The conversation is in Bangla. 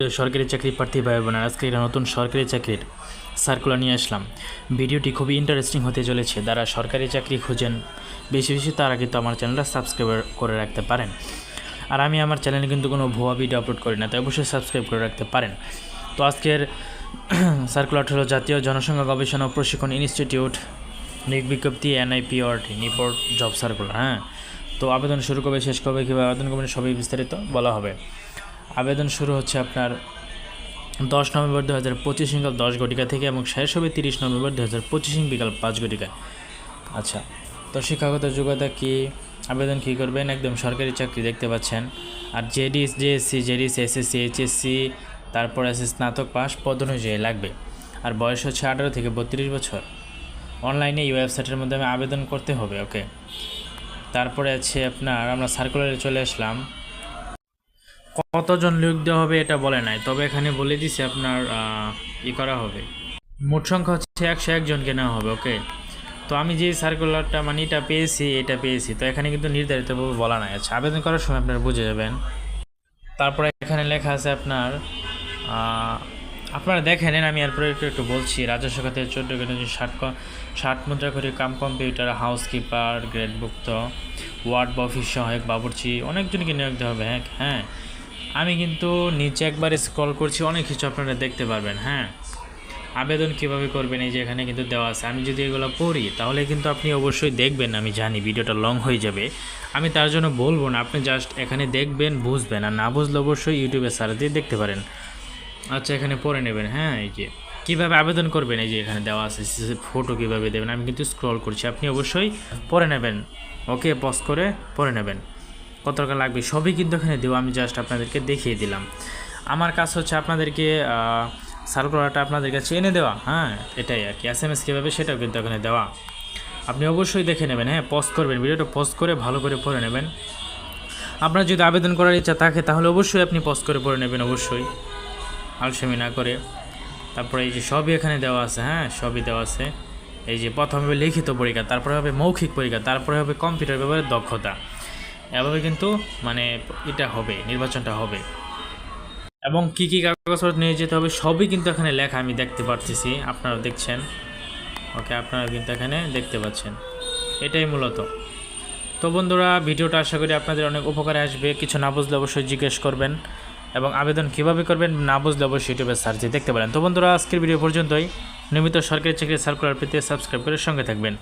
সরকারি চাকরি প্রার্থী ভাই বোনেরা, আজকে একটা নতুন সরকারি চাকরির সার্কুলার নিয়ে আসলাম। ভিডিওটি খুবই ইন্টারেস্টিং হতে চলেছে। যারা সরকারি চাকরি খুঁজেন, বেশি বেশি তারা কিন্তু আমার চ্যানেলটা সাবস্ক্রাইব করে রাখতে পারেন। আর আমি আমার চ্যানেলে কিন্তু কোনো ভুয়া ভিডিও আপলোড করি না, তাই অবশ্যই সাবস্ক্রাইব করে রাখতে পারেন। তো আজকের সার্কুলার হলো জাতীয় জনসংখ্যা গবেষণা প্রশিক্ষণ ইনস্টিটিউট নিক বিজ্ঞপ্তি এনআইপিওআরটি নিপোর্ট জব সার্কুলার হ্যাঁ? তো আবেদন শুরু কবে, শেষ কবে, কীভাবে আবেদন করবেন, সবই বিস্তারিত বলা হবে। আবেদন শুরু হচ্ছে আপনার দশ নভেম্বর দু হাজার পঁচিশ বিকাল দশ ঘটিকা থেকে এবং শেষ হবে তিরিশ নভেম্বর দু হাজার পঁচিশ বিকাল পাঁচ ঘটিকায় আচ্ছা তো শিক্ষাগত যোগ্যতা কি? আবেদন কী করবেন? একদম সরকারি চাকরি দেখতে পাচ্ছেন। আর JDC JSC JDC SSC, HSC, তারপর আছে স্নাতক পাস, পদ অনুযায়ী লাগবে। আর বয়স হচ্ছে আঠারো থেকে বত্রিশ বছর। অনলাইনে এই ওয়েবসাইটের মাধ্যমে আবেদন করতে হবে, ওকে? তারপরে আছে আপনার, আমরা সার্কুলারে চলে আসলাম। কতজন লোক দেওয়া হবে এটা বলে নাই, তবে এখানে বলে দিছে আপনার ই করা হবে। মোট সংখ্যা হচ্ছে একশো একজনকে নেওয়া হবে ওকে তো আমি যে সার্কুলারটা মানে এটা পেয়েছি এটা পেয়েছি, তো এখানে কিন্তু নির্ধারিতভাবে বলা নাই। আচ্ছা আবেদন করার সময় আপনারা বুঝে যাবেন। তারপরে এখানে লেখা আছে আপনার আপনারা দেখে নেন আমি এরপরে একটু একটু বলছি। রাজস্ব খাতে চোদ্দ কেজি ষাট ষাট মুদ্রা করে কাম কম্পিউটার হাউসকিপার গ্রেডভুক্ত ওয়ার্ড বা অফিস সহায়ক, বাবুর্চি, অনেকজনকে নিয়োগ দেওয়া হবে হ্যাঁ হ্যাঁ? আমি কিন্তু নিচে একবার স্ক্রল করছি, অনেক কিছু আপনারা দেখতে পারবেন হ্যাঁ? আবেদন কীভাবে করবেন, এই যে এখানে কিন্তু দেওয়া আছে। আমি যদি এগুলো পড়ি, তাহলে কিন্তু আপনি অবশ্যই দেখবেন, আমি জানি ভিডিওটা লং হয়ে যাবে। আমি তার জন্য বলব না, আপনি জাস্ট এখানে দেখবেন, বুঝবেন, আর না বুঝলে অবশ্যই ইউটিউবে সার্চ দিয়ে দেখতে পারেন। আচ্ছা এখানে পড়ে নেবেন হ্যাঁ এই যে। কীভাবে আবেদন করবেন, এই যে এখানে দেওয়া আছে ফটো কীভাবে দেবেন, আমি কিন্তু স্ক্রল করছি, আপনি অবশ্যই পড়ে নেবেন। ওকে পজ করে পড়ে নেবেন। কত টাকা লাগবে সবই কিন্তু এখানে দেবো আমি জাস্ট আপনাদেরকে দেখিয়ে দিলাম। আমার কাজ হচ্ছে আপনাদেরকে সার্কুলারটা আপনাদের কাছে এনে দেওয়া হ্যাঁ এটাই আর কি। এস এম এস কীভাবে সেটাও কিন্তু এখানে দেওয়া। আপনি অবশ্যই দেখে নেবেন হ্যাঁ পজ করবেন, ভিডিওটা পজ করে ভালো করে পড়ে নেবেন। আপনার যদি আবেদন করার ইচ্ছা থাকে, তাহলে অবশ্যই আপনি পজ করে পড়ে নেবেন, অবশ্যই। আলসেমি না করে। তারপরে এই যে সবই এখানে দেওয়া আছে হ্যাঁ সবই দেওয়া আছে। এই যে প্রথমে লিখিত পরীক্ষা, তারপরে হবে মৌখিক পরীক্ষা, তারপরে হবে কম্পিউটার ব্যাপারে দক্ষতা। এভাবে কিন্তু মানে এটা হবে, নির্বাচনটা হবে। এবং কী কী কাগজপত্র নিয়ে যেতে হবে সবই কিন্তু এখানে লেখা, আমি দেখতে পারতেছি, আপনারা দেখছেন। ওকে, আপনারা কিন্তু এখানে দেখতে পাচ্ছেন। এটাই মূলত। তো বন্ধুরা, ভিডিওটা আশা করি আপনাদের অনেক উপকারে আসবে। কিছু না বুঝলে অবশ্যই জিজ্ঞেস করবেন এবং আবেদন কীভাবে করবেন না বুঝলে অবশ্যই ইউটিউবে সার্চ দেখতে পারেন। তো বন্ধুরা, আজকের ভিডিও পর্যন্তই। নিয়মিত সরকারি চাকরির সার্কুলার পেতে সাবস্ক্রাইব করে সঙ্গে থাকবেন।